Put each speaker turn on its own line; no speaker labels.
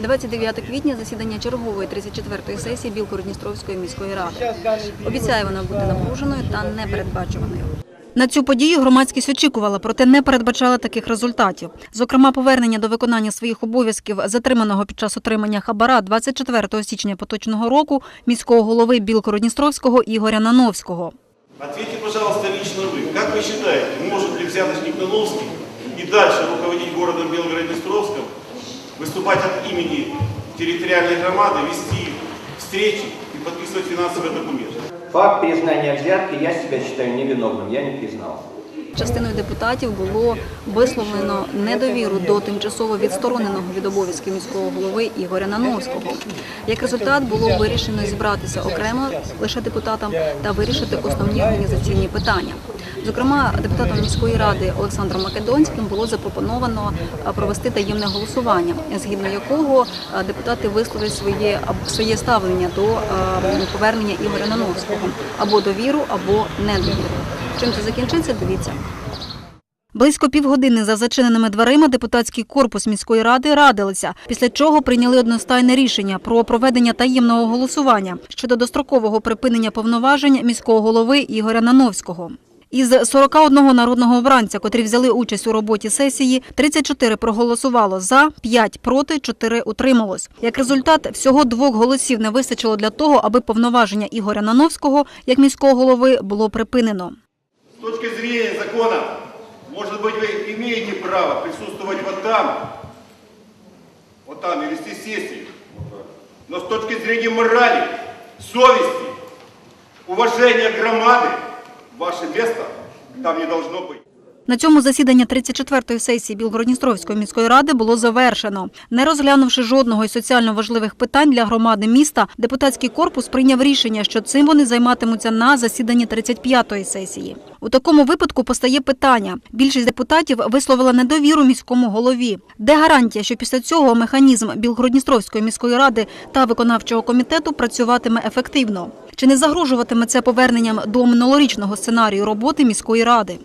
29 квітня засідання чергової 34-ї сесії Білгород-Дністровської міської ради. Обіцяє вона бути напруженою та непередбачуваною. На цю подію громадськість очікувала, проте не передбачала таких результатів. Зокрема, повернення до виконання своїх обов'язків затриманого під час отримання хабара 24 січня поточного року міського голови Білгород-Дністровського Ігоря Нановського.
Ответьте, пожалуйста, лично вы. Как вы считаете, может ли взяточник Нановский и дальше руководить городом выступать от имени территориальной громады, вести встречи и подписывать финансовые документы?
Факт признания взятки я себя считаю невиновным, я не признал.
Частиною депутатів було висловлено недовіру до тимчасово відстороненого від обов'язків міського голови Ігоря Нановського. Як результат було вирішено зібратися окремо лише депутатам та вирішити основні організаційні питання. Зокрема, депутатом міської ради Олександром Македонським було запропоновано провести таємне голосування, згідно якого депутати висловлять своє своє ставлення до повернення Ігоря Нановського або довіру, або недовіру. Чим це закінчиться, дивіться. Близько півгодини за зачиненими дверима депутатський корпус міської ради радилися, після чого прийняли одностайне рішення про проведення таємного голосування щодо дострокового припинення повноважень міського голови Ігоря Нановського. Із 41 народного обранця, котрі взяли участь у роботі сесії, 34 проголосувало за, 5 проти, 4 утрималось. Як результат, всього двох голосів не вистачило для того, аби повноваження Ігоря Нановського як міського голови було припинено.
С точки зрения закона, может быть, вы имеете право присутствовать вот там, вот там, и вести сессии. Но с точки зрения морали, совести, уважения громады, ваше место там не должно быть.
На цьому засідання 34-ї сесії Білгородністровської міської ради було завершено. Не розглянувши жодного із соціально важливих питань для громади міста, депутатський корпус прийняв рішення, що цим вони займатимуться на засіданні 35-ї сесії. У такому випадку постає питання: більшість депутатів висловила недовіру міському голові. Де гарантія, що після цього механізм Білгородністровської міської ради та виконавчого комітету працюватиме ефективно? Чи не загрожуватиме це поверненням до минулорічного сценарію роботи міської ради?